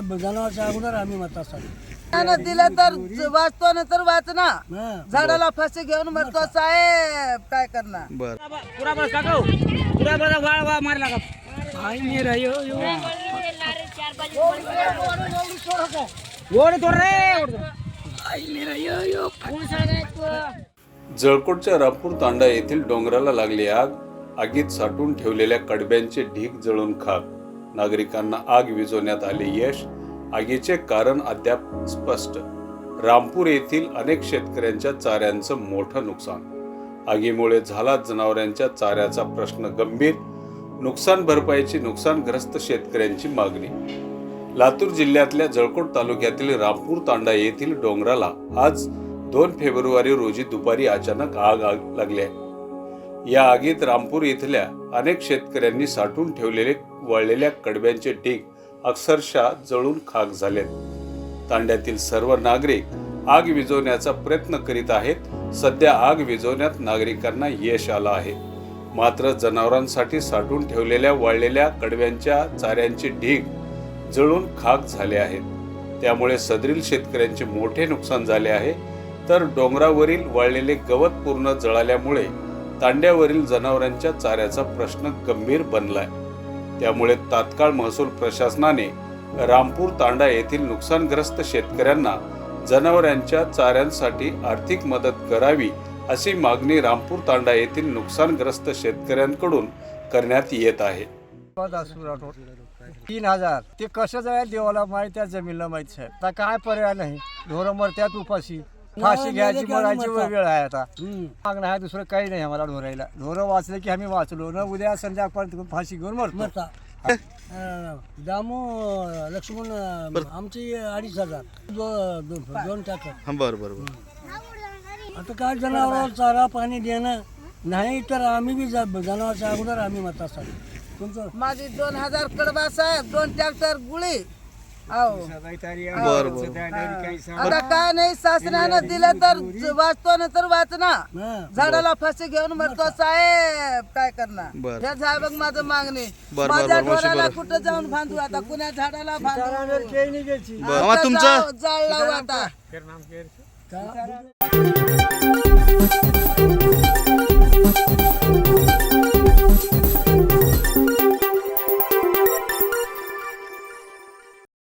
जनावरच्या अगोदर आम्ही मतासाठी. त्यानं दिलं तर वाचतो ना तर वाचना. हा झाडाला फाशी घेऊन मरतो साहेब. काय करणार? बर. पुरा बस काका पुरा बस वाळ वा मारला का ओढ तोड रे. ओढ जळकोटच्या रामपूर तांडा येथील डोंगराला लागली आग. आगीत साठवून ठेवलेल्या कडब्यांचे ढीग जळून खाक. नागरिकांना आग विझवण्यात आले यश आगीचे कारण अद्याप स्पष्ट. रामपूर येथील अनेक शेतकऱ्यांच्या चाऱ्यांचं मोठं नुकसान. आगीमुळे झाला जनावरांच्या चाऱ्याचा प्रश्न गंभीर नुकसान भरपाईची नुकसानग्रस्त शेतकऱ्यांची मागणी. लातूर जिल्ह्यातल्या जळकोट तालुक्यातील रामपूर तांडा येथील डोंगराला आज दोन फेब्रुवारी रोजी दुपारी अचानक आग आग लागली आहे. या आगीत रामपूर इथल्या अनेक शेतकऱ्यांनी साठवून ठेवलेले वळलेल्या कडब्यांचे ढीग अक्षरशः जळून खाक झालेत. तांड्यातील सर्व नागरिक आग विझवण्याचा प्रयत्न करीत आहेत. सध्या आग विझवण्यात नागरिकांना यश आलं आहे. मात्र जनावरांसाठी साठवून ठेवलेल्या वाळलेल्या कडव्यांच्या चाऱ्यांचे ढीग जळून खाक झाले आहेत. त्यामुळे सदरील शेतकऱ्यांचे मोठे नुकसान झाले आहे. तर डोंगरावरील वाळलेले गवत पूर्ण जळाल्यामुळे तांड्यावरील जनावरांच्या चाऱ्याचा प्रश्न गंभीर बनलाय. त्यामुळे तात्काळ महसूल प्रशासनाने रामपूर तांडा येथील नुकसानग्रस्त शेतकऱ्यांना जनावरांच्या चाऱ्यांसाठी आर्थिक मदत करावी अशी मागणी रामपूर तांडा येथील नुकसानग्रस्त शेतकऱ्यांकडून करण्यात येत आहे. तीन हजार. ते कसं जाईल देवाला माहीत त्या जमीनला माहीत साहेब आता काय पर्याय नाही. ढोरं मरत्यात उपाशी फाशी घ्यायची मरायची वेळ आहे आता. मागणं आहे दुसरं काही नाही आम्हाला ढोरायला. ढोरं वाचले की आम्ही वाचलो. न उद्या संध्याकाळपर्यंत फाशी घेऊन मरतो. दामू लक्ष्मण आमची अडीच हजार. दोन टाकर हा बर बर बर. आता काय जनावर चारा पाणी देणं? नाही तर आम्ही बी जा- जनावरच्या अगोदर आम्ही मतासाठी तुमचं माझी दोन हजार कडबा साहेब दोन ट्रॅक्टर गुळी. बर आता काय नाही शासनानं दिलं तर वाचतो ना तर वाचना. झाडाला फाशी घेऊन मरतो साहेब काय करणार. हे झाड बघ माझं मागणी. बर, माझ्या ढोराला. कुठं जाऊन बांधू आता? कुण्या झाडाला बांधू जाळ- लावू आता.